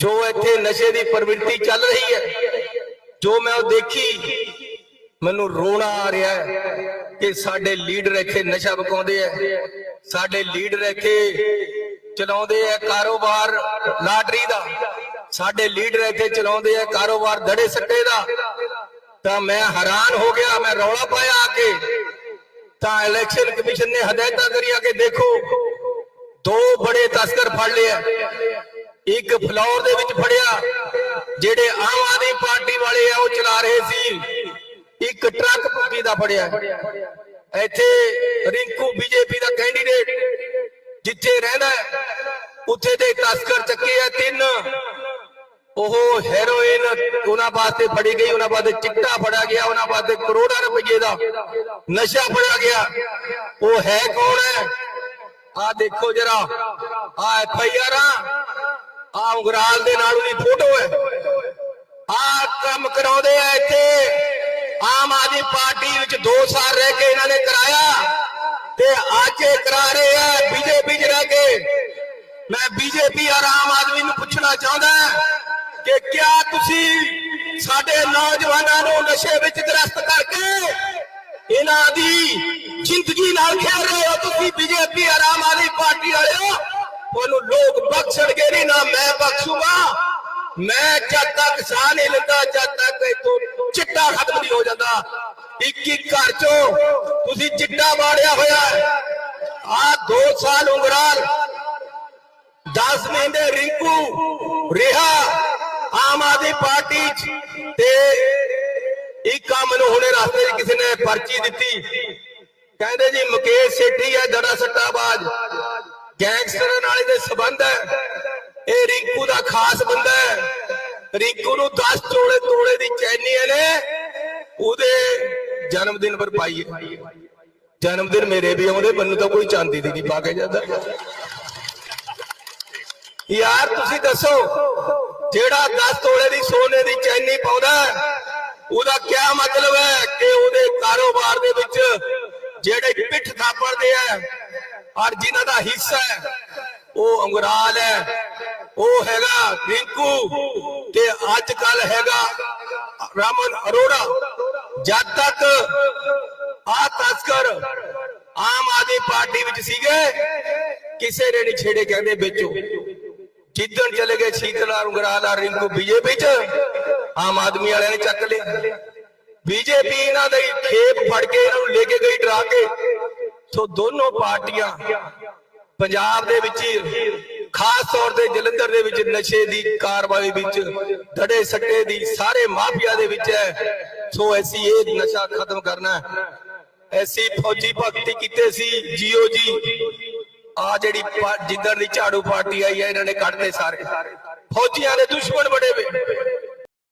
ਜੋ ਇੱਥੇ ਨਸ਼ੇ ਦੀ ਪ੍ਰਵਿਰਤੀ ਚੱਲ ਰਹੀ ਹੈ, ਜੋ ਮੈਂ ਉਹ ਦੇਖੀ, ਮੈਨੂੰ ਰੋਣਾ ਆ ਰਿਹਾ ਹੈ ਕਿ ਸਾਡੇ ਲੀਡਰ ਇੱਥੇ ਨਸ਼ਾ ਵਿਕਾਉਂਦੇ ਆ ਸਾਡੇ ਲੀਡਰ ਇੱਥੇ ਚਲਾਉਂਦੇ ਆ ਕਾਰੋਬਾਰ ਲਾਟਰੀ ਦਾ, ਸਾਡੇ ਲੀਡਰ ਇੱਥੇ ਚਲਾਉਂਦੇ ਆ ਕਾਰੋਬਾਰ ਦੜੇ ਸੱਟੇ ਦਾ। ਤਾਂ ਮੈਂ ਹੈਰਾਨ ਹੋ ਗਿਆ, ਮੈਂ ਰੌਲਾ ਪਾਇਆ ਆ ਕੇ। ਤਾਂ ਇਲੈਕਸ਼ਨ ਕਮਿਸ਼ਨ ਨੇ ਹਦਾਇਤਾਂ ਕਰੀਆਂ ਕਿ ਦੇਖੋ, ਦੋ ਬੜੇ ਤਸਕਰ ਫੜ ਲਿਆ ਇੱਕ ਫਲੌਰ ਦੇ ਵਿੱਚ ਫੜਿਆ। ਜਿਹੜੇ ਆਮ ਆਦਮੀ ਪਾਰਟੀ ਵਾਲੇ ਆ, ਉਹ ਚਲਾ ਰਹੇ ਸੀ। ਇੱਕ ਟਰੱਕ ਭੁੱਕੀ ਦਾ ਫੜਿਆ। ਇੱਥੇ ਰਿੰਕੂ ਬੀਜੇਪੀ ਦਾ ਕੈਂਡੀਡੇਟ ਜਿੱਥੇ ਰਹਿੰਦਾ ਉੱਥੇ ਦੇ ਤਸਕਰ ਚੱਕੇ ਆ ਤਿੰਨ। ਉਹ ਹੈਰੋਇਨ ਉਹਨਾਂ ਵਾਸਤੇ ਫੜੀ ਗਈ, ਉਹਨਾਂ ਵਾਸਤੇ ਚਿੱਟਾ ਫੜਿਆ ਗਿਆ, ਉਹਨਾਂ ਵਾਸਤੇ ਕਰੋੜਾਂ ਰੁਪਏ ਦਾ ਨਸ਼ਾ ਫੜਿਆ ਗਿਆ। ਉਹ ਹੈ ਕੌਣ ਹੈ? ਆ ਦੇਖੋ ਜਰਾ ਆ ਐਫ ਆਈ ਆਰ ਆ। ਉਂਗਰਾਲ ਦੇ ਨਾਲ ਉਹਦੀ ਫੋਟੋ ਹੈ ਆ ਕੰਮ ਕਰਾਉਂਦੇ ਆ ਇੱਥੇ। ਆਮ ਆਦਮੀ ਪਾਰਟੀ ਵਿੱਚ 2 ਸਾਲ ਰਹਿ ਕੇ ਇਹਨਾਂ ਨੇ ਕਰਾਇਆ ਤੇ ਅੱਜ ਇਹ ਕਰਾ ਰਹੇ ਆ ਬੀਜੇਪੀ 'ਚ ਰਹਿ ਕੇ। ਮੈਂ ਬੀਜੇਪੀ ਔਰ ਆਮ ਆਦਮੀ ਨੂੰ ਪੁੱਛਣਾ ਚਾਹੁੰਦਾ ਕਿ ਕਿਆ ਤੁਸੀਂ ਸਾਡੇ ਨੌਜਵਾਨਾਂ ਨੂੰ ਨਸ਼ੇ ਵਿੱਚ ਗ੍ਰਸਤ ਕਰਕੇ ਇਹਨਾਂ ਦੀ ਜ਼ਿੰਦਗੀ ਨਾਲ ਖੇਡ ਰਹੇ ਹੋ? ਤੁਸੀਂ ਬੀਜੇਪੀ ਔਰ ਆਮ ਆਦਮੀ ਪਾਰਟੀ ਵਾਲਿਓ ਤੁਹਾਨੂੰ ਲੋਕ ਬਖਸ਼ਣਗੇ ਨਹੀਂ ਨਾ ਮੈਂ ਬਖਸ਼ੂਗਾ। ਮੈਂ ਜਦ ਤੱਕ ਸਾਹ ਨਹੀਂ ਲੈਂਦਾ, ਜਦ ਤੱਕ ਇਥੋਂ ਚਿੱਟਾ ਖਤਮ ਨਹੀਂ ਹੋ ਜਾਂਦਾ। ਇੱਕ ਇੱਕ ਘਰ ਚੋਂ ਤੁਸੀਂ ਚਿੱਟਾ ਬਾੜਿਆ ਹੋਇਆ ਆ 2 ਸਾਲ ਉਂਗਰਾਲ 10 ਮਹੀਨੇ ਰਿੰਕੂ, ਰਿਹਾ ਆਮ ਆਦਮੀ ਪਾਰਟੀ ਚ ਤੇ ਇੱਕ ਕੰਮ ਨੂੰ ਹੁਣੇ ਰਸਤੇ 'ਚ ਕਿਸੇ ਨੇ ਪਰਚੀ ਦਿੱਤੀ। ਕਹਿੰਦੇ ਜੀ ਮੁਕੇਸ਼ ਸੇਠੀ ਹੈ, ਦੜਾ ਸੱਟਾਬਾਜ਼ ਗੈਂਗਸਟਰਾਂ ਨਾਲ ਇਹਦੇ ਸਬੰਧ ਹੈ। ਇਹ ਰੀਕੂ ਦਾ ਖਾਸ ਬੰਦਾ ਹੈ। ਰਿੰਕੂ ਨੂੰ 10 ਤੋਲੇ ਤੋਲੇ ਦੀ ਚੈਨੀ ਇਹਨੇ ਉਹਦੇ ਜਨਮ ਦਿਨ ਪਰ ਪਾਈ ਹੈ। ਜਨਮ ਦਿਨ ਮੇਰੇ ਵੀ ਆਉਂਦੇ, ਮੈਨੂੰ ਤਾਂ ਕੋਈ ਚਾਂਦੀ ਦੀ ਨਹੀਂ ਪਾ ਕੇ ਜਾਂਦਾ। ਯਾਰ, ਤੁਸੀਂ ਦੱਸੋ, ਜਿਹੜਾ 10 ਤੋਲੇ ਦੀ ਸੋਨੇ ਦੀ ਚੈਨੀ ਪਾਉਂਦਾ ਉਹਦਾ ਕੀ ਮਤਲਬ ਹੈ ਕਿ ਉਹਦੇ ਕਾਰੋਬਾਰ ਦੇ ਵਿੱਚ ਜਿਹੜੇ ਔਰ ਜਿਨ੍ਹਾਂ ਦਾ ਹਿੱਸਾ ਹੈ, ਉਹ ਅੰਗਰਾਲ ਹੈ, ਉਹ ਹੈਗਾ ਰਿੰਕੂ ਤੇ ਅੱਜ ਕੱਲ ਹੈਗਾ ਰਾਮਨ ਅਰੋੜਾ। ਜਦ ਤੱਕ ਆ ਤਸਕਰ ਆਮ ਆਦਮੀ ਪਾਰਟੀ ਵਿੱਚ ਸੀਗੇ, ਕਿਸੇ ਨੇ ਨਹੀਂ ਛੇੜੇ ਕਹਿੰਦੇ ਵੇਚੋ। ਜਿੱਦਣ ਚਲੇ ਗਏ ਸ਼ੀਤਲਾ ਅੰਗਰਾਲ ਆ ਰਿੰਕੂ ਬੀਜੇਪੀ ਚ, ਆਮ ਆਦਮੀ ਵਾਲਿਆਂ ਨੇ ਚੱਕ ਲਿਆ। ਬੀਜੇਪੀ ਇਹਨਾਂ ਦੇ ਖੇਪ ਫੜ ਕੇ ਇਹਨਾਂ ਨੂੰ ਲੈ ਕੇ ਗਈ ਡਰਾ ਕੇ। ਸੋ ਦੋਨੋਂ ਪਾਰਟੀਆਂ ਪੰਜਾਬ ਦੇ ਵਿੱਚ, ਖਾਸ ਤੌਰ ਤੇ ਜਲੰਧਰ ਦੇ ਵਿੱਚ ਨਸ਼ੇ ਦੀ ਕਾਰਵਾਈ ਵਿੱਚ ਧੜੇ ਸੱਟੇ ਦੀ ਸਾਰੇ ਮਾਫੀਆ ਦੇ ਵਿੱਚ ਹੈ। ਸੋ ਅਸੀਂ ਇਹ ਨਸ਼ਾ ਖਤਮ ਕਰਨਾ ਹੈ। ਐਸੀ ਫੌਜੀ ਭਗਤੀ ਕੀਤੇ ਸੀ, ਜੀਓ ਜੀ। ਆ ਜਿਹੜੀ ਪਾ- ਜਿੱਦਣ ਦੀ ਝਾੜੂ ਪਾਰਟੀ ਆਈ ਹੈ, ਇਹਨਾਂ ਨੇ ਕੱਢਦੇ ਸਾਰੇ। ਫੌਜੀਆਂ ਦੇ ਦੁਸ਼ਮਣ ਬੜੇ ਵੇ